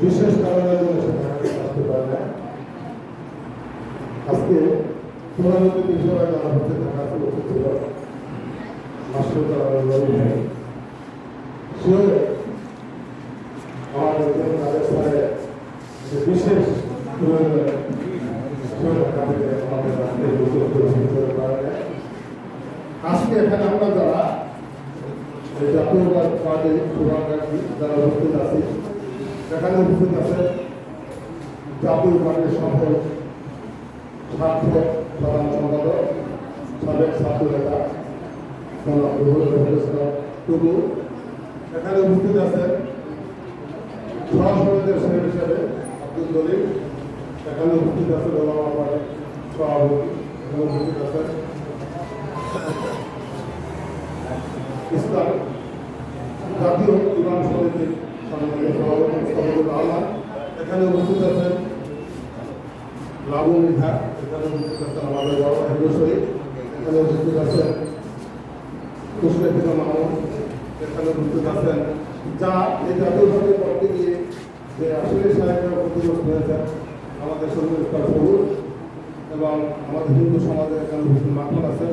বিশেষ সেখানে আসতে পারে না আজকে প্রধানমন্ত্রী হিসেবে যারা হচ্ছে থাকা উপস্থিত ছিল মাস্টার তারা সে আমাদের জন্য রাজস্থানে যে বিশেষ প্রয়োজনে সেটা কাজে আমাদের আজকে উদ্যোগ গ্রহণ করতে পারে না। আজকে এখানে আমরা যারা জাতীয়বাদ পার্টি যারা উপস্থিত আছি, এখানে উপস্থিত আছে জাতীয় পার্টির সফল ছাত্র সাধারণ সম্পাদক, সাবেক ছাত্র নেতা টুকু এখানে উপস্থিত আছেন সহসমিতির সেক্রেটারি হিসেবে আব্দুল দলিল এখানে উপস্থিত আছে সভাপতি। এখানে উপস্থিত ইসলাম জাতীয় ইমাম সমিতির এখানে উপস্থিত আছেন লাবু মিঠা এখানে উপস্থিত আছেন আমাদের বড় হিন্দু শহীদ এখানে উপস্থিত আছেন মুশফিকুর মাহমুদ এখানে উপস্থিত আছেন যা এই জাতীয় সঙ্গে গিয়ে যে আসলে সাহেবরা ক্ষতিগ্রস্ত হয়েছেন আমাদের ইসলাম সবুজ এবং আমাদের হিন্দু সমাজে এখানে উপস্থিত মাখন আছেন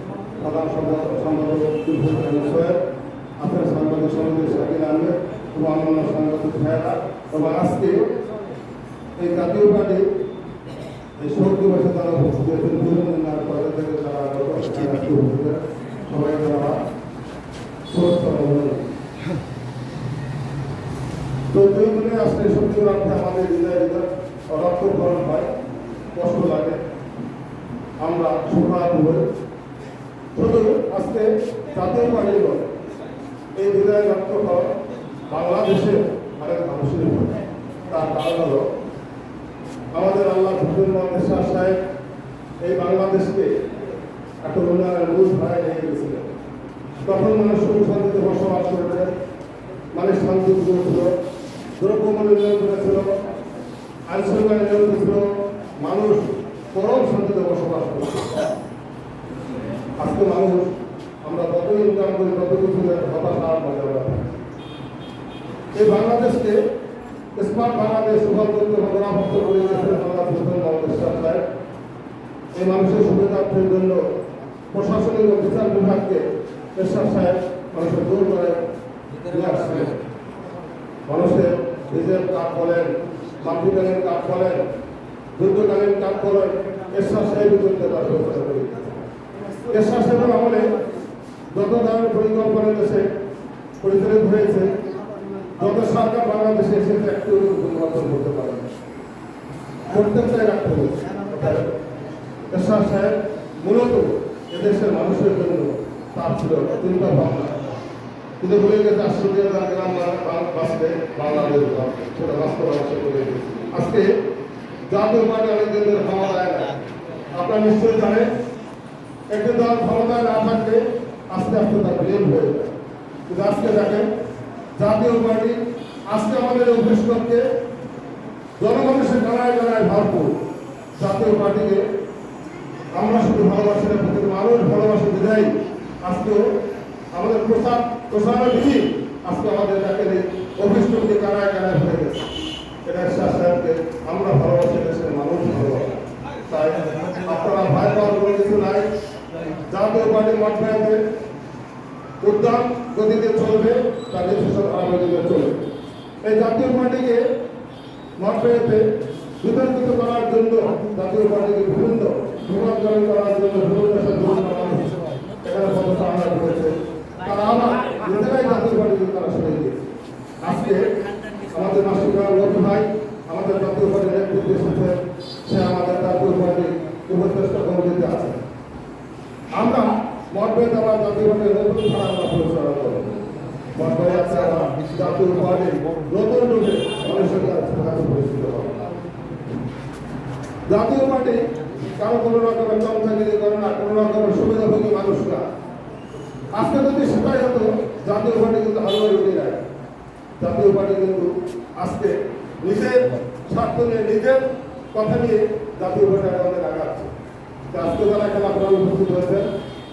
সাধারণ সম্পাদক সোহেব আছেন সাংবাদিক সমিতির শাকিল আহমেদ এবং অন্যান্য সাংবাদিক ভাইয়েরা। এবং আজকে এই জাতীয় পার্টি এই শোক দিবসে তারা উপস্থিত হয়েছেন। বিভিন্ন পদে থেকে তারা। সবাই তারা তো দুই দিনে আসলে সত্যি রাখতে আমাদের হৃদয় হৃদয় রক্তকরণ হয়। কষ্ট লাগে। আমরা সুখাত হই শুধু আজকে জাতীয় পার্টি নয় এই হৃদয় রক্তকরণ বাংলাদেশে অনেক মানুষের। তার কারণ হলো, আমাদের আল্লাহ ফজল মোহাম্মদ সাহেব এই বাংলাদেশকে একটা উন্নয়নের মূল ধারায় নিয়ে গেছিলেন তখন মানুষ সুখ শান্তিতে বসবাস করেছে মানুষ শান্তি ছিল। দ্রব্যমূল্য নিয়ন্ত্রণে ছিল আইন শৃঙ্খলা নিয়ন্ত্রণে ছিল মানুষ পরম শান্তিতে বসবাস করছে আজকে মানুষ, আমরা যত ইনকাম করি তত কিছু হতাশা মজা এই বাংলাদেশকে স্মার্ট বাংলাদেশ রূপান্তরিত ঘটনাভুক্ত করে বাংলা প্রধান মোহাম্মদ সাহেব এই মানুষের সুবিধার্থের জন্য প্রশাসনিক বিচার বিভাগকে এরশাদ সাহেব মানুষের দূর করে আসছিলেন মানুষের রিজার্ভ কার্ড বলেন, মাতৃকালীন কার্ড বলেন, যুদ্ধকালীন কার্ড বলেন এরশাদ সাহেবই করতে ব্যবস্থা করে। এরশাদ সাহেবের আমলে যত ধরনের পরিকল্পনা দেশে পরিচালিত হয়েছে, যত সরকার বাংলাদেশে এসেছে একটু পরিবর্তন করতে পারে। না। প্রত্যেকটাই রাখতে হয়েছে এরশাদ সাহেব, মূলত এদেশের মানুষের জন্য তার ছিল চিন্তা ভাবনা। কিন্তু বলে গেছে আশ্রয় গ্রাম বাঁচবে বাংলাদেশ সেটা বাস্তবায়ন করে আজকে জাতীয় পার্টি অনেকদিন ধরে ক্ষমতায় আপনারা নিশ্চয়ই জানেন একটি দল ক্ষমতায় না থাকলে আস্তে আস্তে তার বিলীন হয়ে যায়। কিন্তু আজকে দেখেন, জাতীয় পার্টি আজকে আমাদের করতে জনগণের গানায় গানায় ভরপুর। জাতীয় পার্টিকে আমরা শুধু ভালোবাসি না প্রতিটি মানুষ ভালোবাসে বিধায় আজকে আমাদের প্রসাদ প্রসারের বিধি আজকে আমাদের এই অভিষ্টকে কানায় কানায় ভরে গেছে। এটা শাহ সাহেবকে আমরা ভালোবাসি দেশের মানুষ ভালোবাসে তাই আপনারা ভয় পাওয়ার কোনো কিছু নাই। জাতীয় পার্টি মঠ উদ্যান গতিতে চলবে, তার নির্দেশন আবেদনে চলবে। এই জাতীয় পার্টিকে মঠ বিতর্কিত করার জন্য জাতীয় পার্টিকে বিভিন্ন বিভাগকরণ করার জন্য বিভিন্ন এখানে আমরা করেছে আবার নিজেরাই জাতীয় পার্টিকে তারা সরে আজকে আমাদের মাসিকা রবি ভাই, আমাদের জাতীয় পার্টির নেতৃত্বে এসেছে সে আমাদের জাতীয় পার্টি উপদেষ্টা কমিটিতে আছে আমরা মঠবেদ আমার নতুন ধারা পরিচালনা করব জাতীয় যদি সেটাই হতো জাতীয় পার্টি কিন্তু হালুয়ারি উঠে যায়। জাতীয় পার্টি কিন্তু আজকে নিজের নিজের কথা নিয়ে জাতীয় পার্টি আমাদের আগাচ্ছে। আজকে যারা এখানে উপস্থিত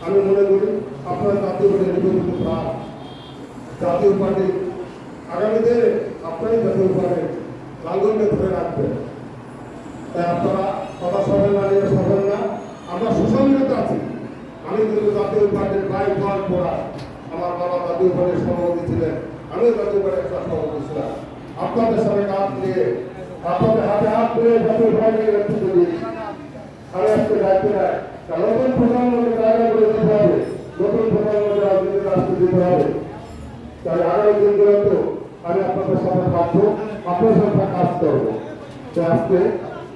আমি মনে করি আপনারা জাতীয় পার্টির নিবেদিত প্রাণ জাতীয় পার্টি আগামী দিনে আপনারই জাতীয় পার্টি লাঙ্গলকে ধরে রাখবেন। তাই আপনারা কথা সবেন না, নিয়ে সবেন না। আমরা সুসংগত আছি। আমি কিন্তু জাতীয় পার্টির বাইক দল পড়া আমার বাবা জাতীয় পার্টির সভাপতি ছিলেন। আমিও জাতীয় পার্টির একটা সভাপতি ছিলাম। আপনাদের সাথে কাজ নিয়ে, আপনাদের হাতে হাত ধরে জাতীয় পার্টির নেতৃত্ব দিয়েছি। আমি আজকে দায়িত্ব নেয় দিতে হবে তাই আগামী দিনগুলোতে আমি আপনাদের সাথে থাকব আপনাদের সাথে কাজ করব। তো আজকে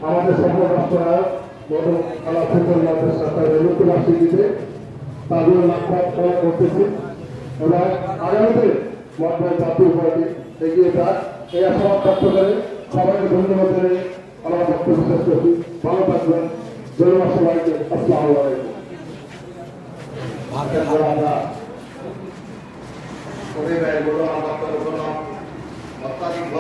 আমাদের সকল রাষ্ট্রনায়ক মধু আল্লাহ ফুটবলের সাথে নতুন বার্ষিকীতে তাদের করা করতেছি। এবং আগামীতে মহাত্মা জাতীয় পার্টি এগিয়ে যাক। এই আশাবাদ ব্যক্ত করে সবাইকে ধন্যবাদ জানিয়ে আমার বক্তব্য শেষ করছি। ভালো থাকবেন। ধন্যবাদ সবাইকে আসসালামু আলাইকুম। করে দেয় বলো আমার কোনো